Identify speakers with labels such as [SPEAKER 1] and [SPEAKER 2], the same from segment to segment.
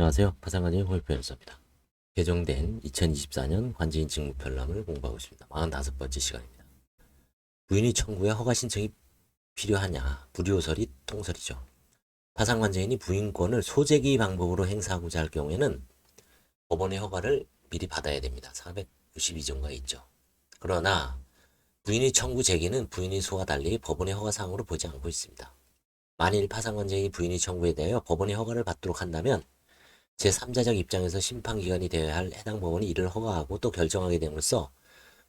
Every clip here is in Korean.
[SPEAKER 1] 안녕하세요. 파상관의 홀표 연수입니다. 개정된 2024년 관제인 직무 편람을 공부하고 있습니다. 45번째 시간입니다. 부인이 청구에 허가 신청이 필요하냐? 불이호설이 통설이죠. 파상관제인이 부인권을 소재기 방법으로 행사하고자 할 경우에는 법원의 허가를 미리 받아야 됩니다. 492조가 있죠. 그러나 부인이 청구 제기는 부인이 소와 달리 법원의 허가사항으로 보지 않고 있습니다. 만일 파상관제인이 부인이 청구에 대하여 법원의 허가를 받도록 한다면 제3자적 입장에서 심판기관이 되어야 할 해당 법원이 이를 허가하고 또 결정하게 됨으로써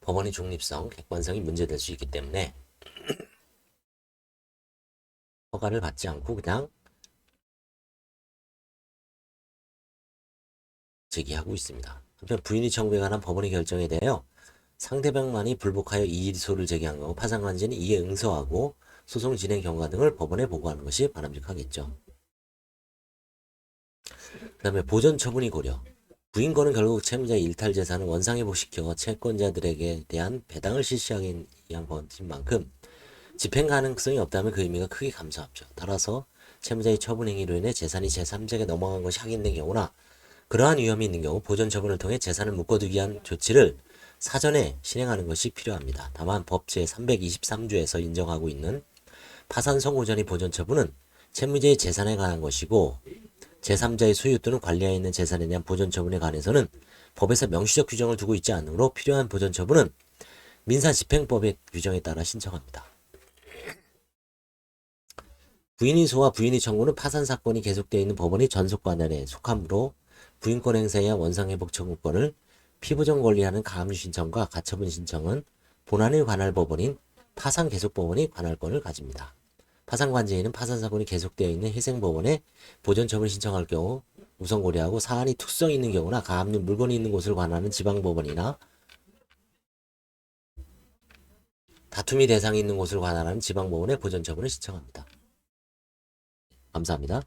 [SPEAKER 1] 법원의 중립성, 객관성이 문제될 수 있기 때문에 허가를 받지 않고 그냥 제기하고 있습니다. 한편 부인이 청구에 관한 법원의 결정에 대하여 상대방만이 불복하여 이의소를 제기한 경우 파상관제는 이에 응서하고 소송 진행 경과 등을 법원에 보고하는 것이 바람직하겠죠. 그 다음에 보전 처분이 고려. 부인권은 결국 채무자의 일탈 재산을 원상회복시켜 채권자들에게 대한 배당을 실시하기 위한 것인 만큼 집행 가능성이 없다면 그 의미가 크게 감소하죠. 따라서 채무자의 처분 행위로 인해 재산이 제3자에게 넘어간 것이 확인된 경우나 그러한 위험이 있는 경우 보전 처분을 통해 재산을 묶어두기 위한 조치를 사전에 실행하는 것이 필요합니다. 다만 법 제323조에서 인정하고 있는 파산 선고 전의 보전 처분은 채무자의 재산에 관한 것이고 제3자의 소유 또는 관리하에 있는 재산에 대한 보전 처분에 관해서는 법에서 명시적 규정을 두고 있지 않으므로 필요한 보전 처분은 민사집행법의 규정에 따라 신청합니다. 부인이 소와 부인이 청구는 파산 사건이 계속되어 있는 법원의 전속 관할에 속하므로 부인권 행사에 의한 원상회복 청구권을 피부정 권리하는 가압류 신청과 가처분 신청은 본안의 관할 법원인 파산 계속 법원이 관할권을 가집니다. 파산 관제인은 파산 사건이 계속되어 있는 희생 법원에 보전 처분을 신청할 경우 우선 고려하고 사안이 특성이 있는 경우나 가압류 물건이 있는 곳을 관하는 지방 법원이나 다툼이 대상이 있는 곳을 관할하는 지방 법원에 보전 처분을 신청합니다. 감사합니다.